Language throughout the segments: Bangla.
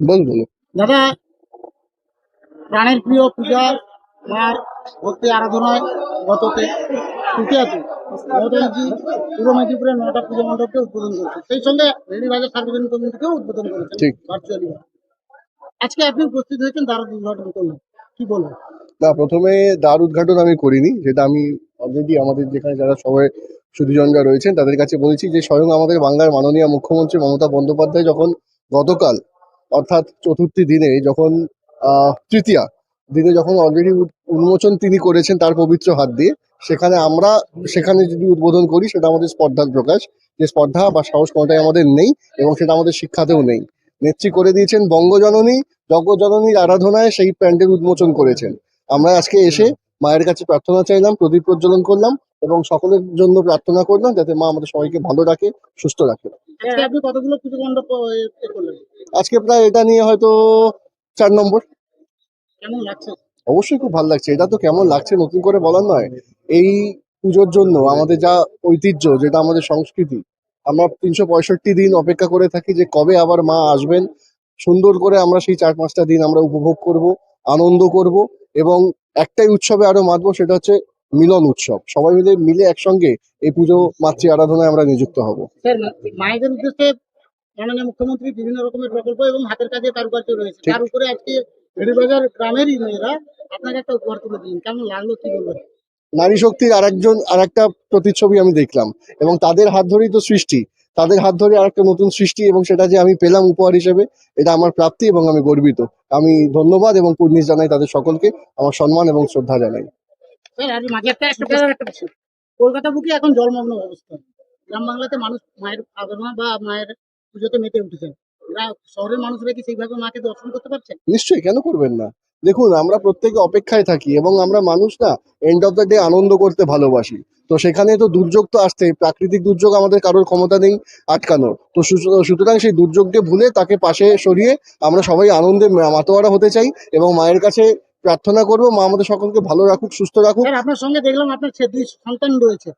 বল দাদা প্রাণের প্রিয় পূজা মার ভক্তি আরাধনায় তৃতীয়াতে মমতাজি পূর্ব মেদিনীপুরের নটা পুজো মণ্ডপকে উদ্বোধন করেছে সেই সঙ্গে রেডিবাজার সার্বজনীন কমিটিকেও উদ্বোধন করেছেন। ভার্চুয়ালি আজকে আপনি উপস্থিত হয়েছেন দ্বার উদ্ঘাটন করলেন। কি বলবেন? না প্রথমে দ্বার উদ্ঘাটন আমি করিনি যেটা আমি অলরেডি আমাদের যেখানে যারা সবাই সুধীজনরা রয়েছেন তাদের কাছে বলেছি যে স্বয়ং আমাদের বাংলার মাননীয় মুখ্যমন্ত্রী মমতা বন্দ্যোপাধ্যায় যখন গতকাল অর্থাৎ চতুর্থী দিনে যখন তৃতীয়া দিনে যখন অলরেডি উন্মোচন তিনি করেছেন তার পবিত্র হাত দিয়ে, সেখানে আমরা, সেখানে যদি উদ্বোধন করি সেটা আমাদের স্পর্ধার প্রকাশ। যে স্পর্ধা বা সাহস কোনোটাই আমাদের নেই এবং সেটা আমাদের শিক্ষাতেও নেই। নেত্রী করে দিয়েছেন বঙ্গজননী জগজননীর আরাধনায় সেই প্যান্ডেল উন্মোচন করেছেন। আমরা আজকে এসে মায়ের কাছে প্রার্থনা চাইলাম, প্রদীপ প্রজ্বলন করলাম। এবং সকলের জন্য প্রার্থনা করলাম যাতে মা আমাদের সবাইকে ভালো রাখে সুস্থ রাখে। আজকে করলেন? আজকে প্রায় এটা নিয়ে হয়তো চার নম্বর। লাগছে? অবশ্যই খুব ভালো লাগছে। এটা তো কেমন লাগছে নতুন করে বলার নয়। এই পুজোর জন্য আমাদের যা ঐতিহ্য যেটা আমাদের সংস্কৃতি আমরা তিনশো পঁয়ষট্টি দিন অপেক্ষা করে থাকি যে কবে আবার মা আসবেন। সুন্দর করে আমরা সেই চার পাঁচটা দিন আমরা উপভোগ করব আনন্দ করব এবং একটাই উৎসবে আরও মাতবো সেটা হচ্ছে মিলন উৎসব। সবাই মিলে মিলে একসঙ্গে এই পুজো মাতৃ আরাধনায় আমরা নিযুক্ত হব। মায়েদের উদ্দেশ্যে মাননীয় মুখ্যমন্ত্রী বিভিন্ন রকমের প্রকল্প এবং হাতের কাজে কারুকার্য রয়েছে। তার উপরে আজকে রেডিবাজার গ্রামেরই মেয়েরা আপনাকে একটা উপহার তুলে দিলেন। কেমন লাগল কি বলবেন? নারী শক্তির আরেকজন আরেকটা প্রতিচ্ছবি আমি দেখলাম এবং তাদের হাত ধরেই তো সৃষ্টি। তাদের হাত ধরে আরেকটা নতুন সৃষ্টি এবং সেটা যে আমি পেলাম উপহার হিসেবে এটা আমার প্রাপ্তি এবং আমি গর্বিত। আমি ধন্যবাদ এবং কুর্নিশ জানাই তাদের সকলকে। আমার সম্মান এবং শ্রদ্ধা জানাই। কলকাতা বুকে এখন জলমগ্ন অবস্থা। গ্রাম বাংলাতে মানুষ মায়ের আরাধনা বা মায়ের পুজোতে মেতে উঠেছেন। গ্রা- শহরের মানুষরা কি সেইভাবে মাকে দর্শন করতে পারছেন নিশ্চয়ই, কেন করবেন না? দেখুন, আমরা প্রত্যেকে অপেক্ষায় থাকি এবং আমরা মানুষ না এন্ড অফ দ্য ডে আনন্দ করতে ভালোবাসি। তো সেখানে তো দুর্যোগ তো আসছে, প্রাকৃতিক দুর্যোগ আমাদের কারোর ক্ষমতা নেই আটকানোর। তো সুতরাং সেই দুর্যোগকে ভুলে তাকে পাশে সরিয়ে আমরা সবাই আনন্দে মাতোয়ারা হতে চাই এবং মায়ের কাছে প্রার্থনা করব মা আমাদের সকলকে ভালো রাখুক সুস্থ রাখুক। আপনার সঙ্গে দেখলাম আপনার দুই সন্তান রয়েছে।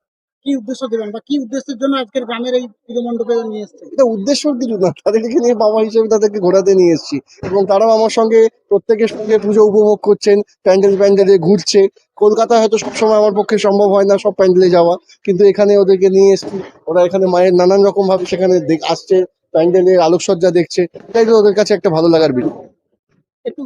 কি উদ্দেশ্য দেবেন বা কি উদ্দেশ্যের জন্য আজকের গ্রামের এই পুজো মণ্ডপে নিয়ে এসছেন এটা উদ্দেশ্য কিছু না? তাদেরকে নিয়ে বাবা হিসেবে তাদেরকে ঘোরাতে নিয়ে এসেছি। এবং তারাও আমার সঙ্গে প্রত্যেকের সঙ্গে পুজো উপভোগ করছেন প্যান্ডেল প্যান্ডেলে ঘুরছে। কলকাতায় হয়তো সবসময় আমার পক্ষে সম্ভব হয় না সব প্যান্ডেলে যাওয়া কিন্তু এখানে ওদেরকে নিয়ে এসেছি। ওরা এখানে মায়ের নানান রকম ভাবে সেখানে আসছে প্যান্ডেলের আলোকসজ্জা দেখছে। এটাই তো ওদের কাছে একটা ভালো লাগার বিষয় একটু